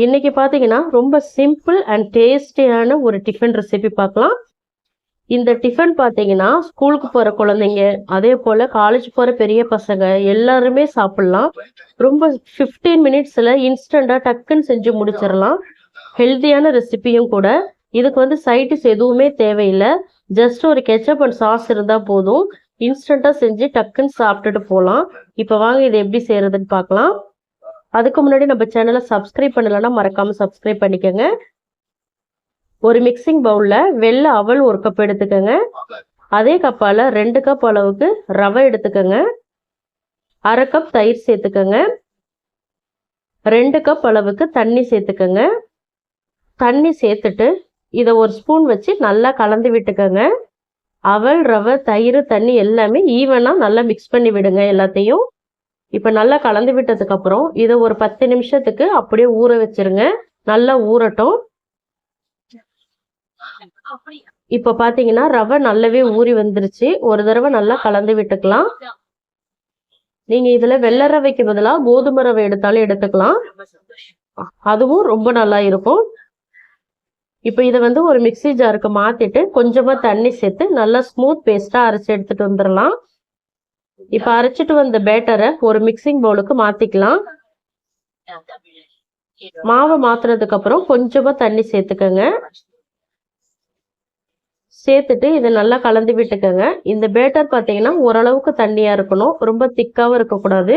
இன்னைக்கு பார்த்தீங்கன்னா ரொம்ப சிம்பிள் அண்ட் டேஸ்டியான ஒரு டிஃபன் ரெசிபி பார்க்கலாம். இந்த டிஃபன் பார்த்தீங்கன்னா ஸ்கூலுக்கு போகிற குழந்தைங்க அதே போல் காலேஜ் போகிற பெரிய பசங்க எல்லாருமே சாப்பிட்லாம். ரொம்ப ஃபிஃப்டீன் மினிட்ஸில் இன்ஸ்டண்ட்டாக டக்குன்னு செஞ்சு முடிச்சிடலாம். ஹெல்த்தியான ரெசிபியும் கூட. இதுக்கு வந்து சைட்டிஸ் எதுவுமே தேவையில்லை. ஜஸ்ட் ஒரு கெச்சப் அண்ட் சாஸ் இருந்தால் போதும். இன்ஸ்டண்ட்டாக செஞ்சு டக்குன்னு சாப்பிட்டுட்டு போகலாம் இப்போ வாங்க இதை எப்படி செய்கிறதுன்னு பார்க்கலாம். அதுக்கு முன்னாடி நம்ம சேனலை சப்ஸ்கிரைப் பண்ணலைன்னா மறக்காமல் சப்ஸ்கிரைப் பண்ணிக்கோங்க. ஒரு மிக்சிங் பவுலில் வெள்ளை அவல் ஒரு கப் எடுத்துக்கோங்க. அதே கப்பால் ரெண்டு கப் அளவுக்கு ரவை எடுத்துக்கோங்க. அரை கப் தயிர் சேர்த்துக்கோங்க. ரெண்டு கப் அளவுக்கு தண்ணி சேர்த்துக்கோங்க. தண்ணி சேர்த்துட்டு இதை ஒரு ஸ்பூன் வச்சு நல்லா கலந்து விட்டுக்கோங்க. அவல் ரவை தயிர் தண்ணி எல்லாமே ஈவனாக நல்லா மிக்ஸ் பண்ணி விடுங்க எல்லாத்தையும். இப்போ நல்லா கலந்து விட்டதுக்கப்புறம் இதை ஒரு பத்து நிமிஷத்துக்கு அப்படியே ஊற வச்சிருங்க. நல்லா ஊறட்டும். இப்போ பார்த்தீங்கன்னா ரவை நல்லாவே ஊறி வந்துருச்சு. ஒரு தடவை நல்லா கலந்து விட்டுக்கலாம். நீங்க இதுல வெள்ளை ரவைக்கு பதிலாக கோதுமை ரவை எடுத்தாலும் எடுத்துக்கலாம். அதுவும் ரொம்ப நல்லா இருக்கும். இப்போ இதை வந்து ஒரு மிக்சி ஜாருக்கு மாத்திட்டு கொஞ்சமா தண்ணி சேர்த்து நல்லா ஸ்மூத் பேஸ்டா அரைச்சி எடுத்துட்டு வந்துடலாம். இப்போ அரைச்சிட்டு வந்த பேட்டரை ஒரு மிக்சிங் பவுலுக்கு மாத்திக்கலாம். மாவை மாத்துறதுக்கு அப்புறம் கொஞ்சமா தண்ணி சேர்த்துக்கோங்க. சேர்த்துட்டு இதை நல்லா கலந்து விட்டுக்கோங்க. இந்த பேட்டர் பார்த்தீங்கன்னா ஓரளவுக்கு தண்ணியா இருக்கணும். ரொம்ப திக்காவும் இருக்கக்கூடாது.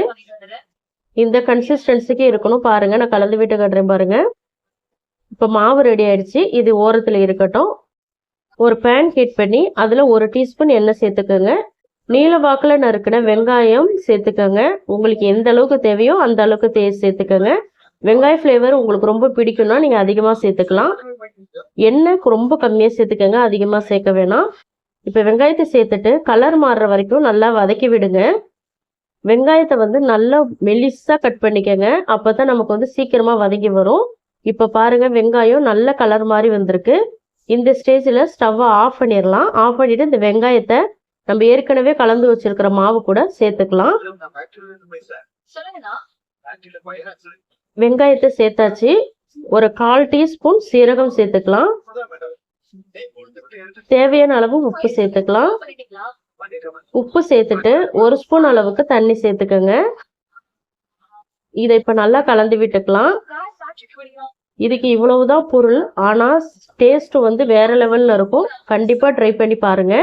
இந்த கன்சிஸ்டன்சிக்கு இருக்கணும். பாருங்க நான் கலந்து விட்டு கட்டுறேன் பாருங்க. இப்போ மாவு ரெடி ஆயிடுச்சு. இது ஓரத்தில் இருக்கட்டும். ஒரு பேன் ஹீட் பண்ணி அதில் ஒரு டீஸ்பூன் எண்ணெய் சேர்த்துக்கோங்க. நீல வாக்கில் நறுக்கின வெங்காயம் சேர்த்துக்கோங்க. உங்களுக்கு எந்த அளவுக்கு தேவையோ அந்த அளவுக்கு தே சேர்த்துக்கோங்க. வெங்காய ஃப்ளேவர் உங்களுக்கு ரொம்ப பிடிக்கும்னா நீங்கள் அதிகமாக சேர்த்துக்கலாம். எண்ணெய் ரொம்ப கம்மியாக சேர்த்துக்கோங்க. அதிகமாக சேர்க்க வேணாம். இப்போ வெங்காயத்தை சேர்த்துட்டு கலர் மாறுற வரைக்கும் நல்லா வதக்கி விடுங்க. வெங்காயத்தை வந்து நல்லா மெலிஸாக கட் பண்ணிக்கோங்க. அப்போ தான் நமக்கு வந்து சீக்கிரமாக வதங்கி வரும். இப்போ பாருங்கள் வெங்காயம் நல்ல கலர் மாதிரி வந்திருக்கு. இந்த ஸ்டேஜில் ஸ்டவ்வை ஆஃப் பண்ணிடலாம் ஆஃப் பண்ணிவிட்டு இந்த வெங்காயத்தை நம்ம ஏற்கனவே கலந்து வச்சிருக்கிற மாவு கூட சேர்த்துக்கலாம். வெங்காயத்தை சேர்த்தாச்சு. ஒரு கால் டீஸ்பூன் சீரகம் சேர்த்துக்கலாம். தேவையான அளவு உப்பு சேர்த்துக்கலாம். உப்பு சேர்த்துட்டு ஒரு ஸ்பூன் அளவுக்கு தண்ணி சேர்த்துக்கோங்க. இதை இப்ப நல்லா கலந்து விட்டுக்கலாம். இதுக்கு இவ்வளவுதான் பொருள். ஆனா டேஸ்ட் வந்து வேற லெவல்ல இருக்கும். கண்டிப்பா ட்ரை பண்ணி பாருங்க.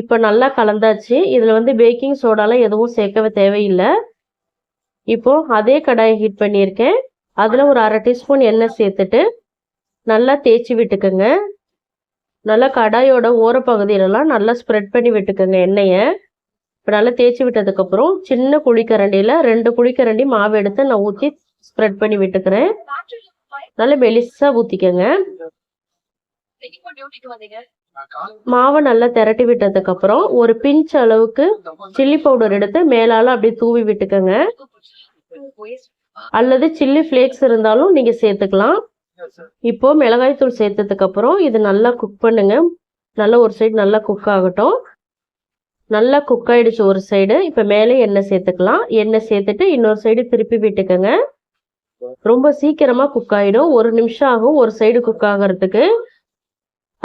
இப்போ நல்லா கலந்தாச்சு. இதில் வந்து பேக்கிங் சோடாலாம் எதுவும் சேர்க்கவே தேவையில்லை. இப்போது அதே கடாயை ஹீட் பண்ணியிருக்கேன். அதில் ஒரு அரை டீஸ்பூன் எண்ணெய் சேர்த்துட்டு நல்லா தேய்ச்சி விட்டுக்கோங்க. நல்லா கடாயோட ஓரப்பகுதியிலலாம் நல்லா ஸ்ப்ரெட் பண்ணி விட்டுக்கோங்க எண்ணெயை. இப்போ நல்லா தேய்ச்சி விட்டதுக்கப்புறம் சின்ன குழிக்கரண்டியில் ரெண்டு குழிக்கரண்டி மாவு எடுத்து நான் ஊற்றி ஸ்ப்ரெட் பண்ணி விட்டுக்கிறேன். நல்லா மெலிசாக ஊற்றிக்கோங்க மாவை நல்லா திரட்டி விட்டதுக்கப்புறம் ஒரு பிஞ்ச் அளவுக்கு சில்லி பவுடர் எடுத்து மேலால அப்படியே தூவி விட்டுக்கோங்க. அல்லது சில்லி ஃப்ளேக்ஸ் இருந்தாலும் நீங்க சேர்த்துக்கலாம். இப்போ மிளகாய் தூள் சேர்த்ததுக்கு அப்புறம் இது நல்லா குக் பண்ணுங்க. நல்லா ஒரு சைடு நல்லா குக் ஆகட்டும். நல்லா குக் ஆயிடுச்சு ஒரு சைடு இப்போ மேலே எண்ணெய் சேர்த்துக்கலாம். எண்ணெய் சேர்த்துட்டு இன்னொரு சைடு திருப்பி விட்டுக்கோங்க. ரொம்ப சீக்கிரமா குக் ஆயிடும். ஒரு நிமிஷம் ஆகும் ஒரு சைடு குக் ஆகிறதுக்கு.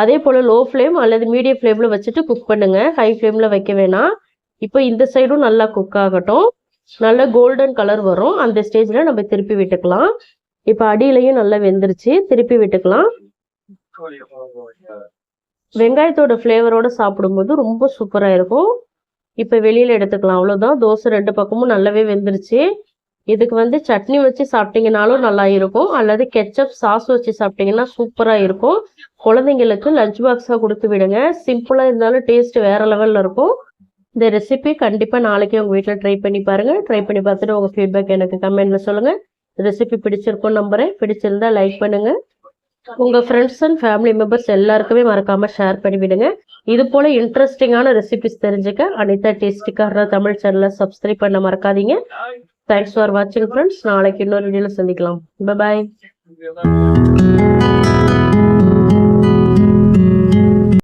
அதே போல் லோ ஃப்ளேம் அல்லது மீடியம் ஃப்ளேமில் வச்சுட்டு குக் பண்ணுங்கள் ஹை ஃப்ளேமில் வைக்க வேணாம். இப்போ இந்த சைடும் நல்லா குக் ஆகட்டும். நல்ல கோல்டன் கலர் வரும். அந்த ஸ்டேஜில் நம்ம திருப்பி விட்டுக்கலாம். இப்போ அடியிலையும் நல்லா வெந்துருச்சு. திருப்பி விட்டுக்கலாம். வெங்காயத்தோட ஃப்ளேவரோட சாப்பிடும்போது ரொம்ப சூப்பராக இருக்கும். இப்போ வெளியில் எடுத்துக்கலாம். அவ்வளோதான் தோசை ரெண்டு பக்கமும் நல்லாவே வெந்துருச்சு. இதுக்கு வந்து சட்னி வச்சு சாப்பிட்டீங்கனாலும் நல்லா இருக்கும். அல்லது கெச்சப் சாஸ் வச்சு சாப்பிட்டீங்கன்னா சூப்பராக இருக்கும். குழந்தைங்களுக்கு லஞ்ச் பாக்ஸாக கொடுத்து விடுங்க. சிம்பிளாக இருந்தாலும் டேஸ்ட் வேற லெவலில் இருக்கும். இந்த ரெசிபி கண்டிப்பாக நாளைக்கே உங்கள் வீட்டில் ட்ரை பண்ணி பாருங்கள் ட்ரை பண்ணி பார்த்துட்டு உங்கள் ஃபீட்பேக் எனக்கு கமெண்ட்டில் சொல்லுங்கள் ரெசிபி பிடிச்சிருக்கும் நம்புறேன். பிடிச்சிருந்தா லைக் பண்ணுங்கள் உங்கள் ஃப்ரெண்ட்ஸ் அண்ட் ஃபேமிலி மெம்பர்ஸ் எல்லாருக்குமே மறக்காமல் ஷேர் பண்ணிவிடுங்க இது போல் இன்ட்ரெஸ்டிங்கான ரெசிபிஸ் தெரிஞ்சுக்க அனிதா டேஸ்டிக்கார தமிழ் சேனலை சப்ஸ்கிரைப் பண்ண மறக்காதீங்க. தேங்க்ஸ் ஃபார் வாட்சிங் ஃப்ரெண்ட்ஸ் நாளைக்கு இன்னொரு வீடியோவில் சந்திக்கலாம். பாய்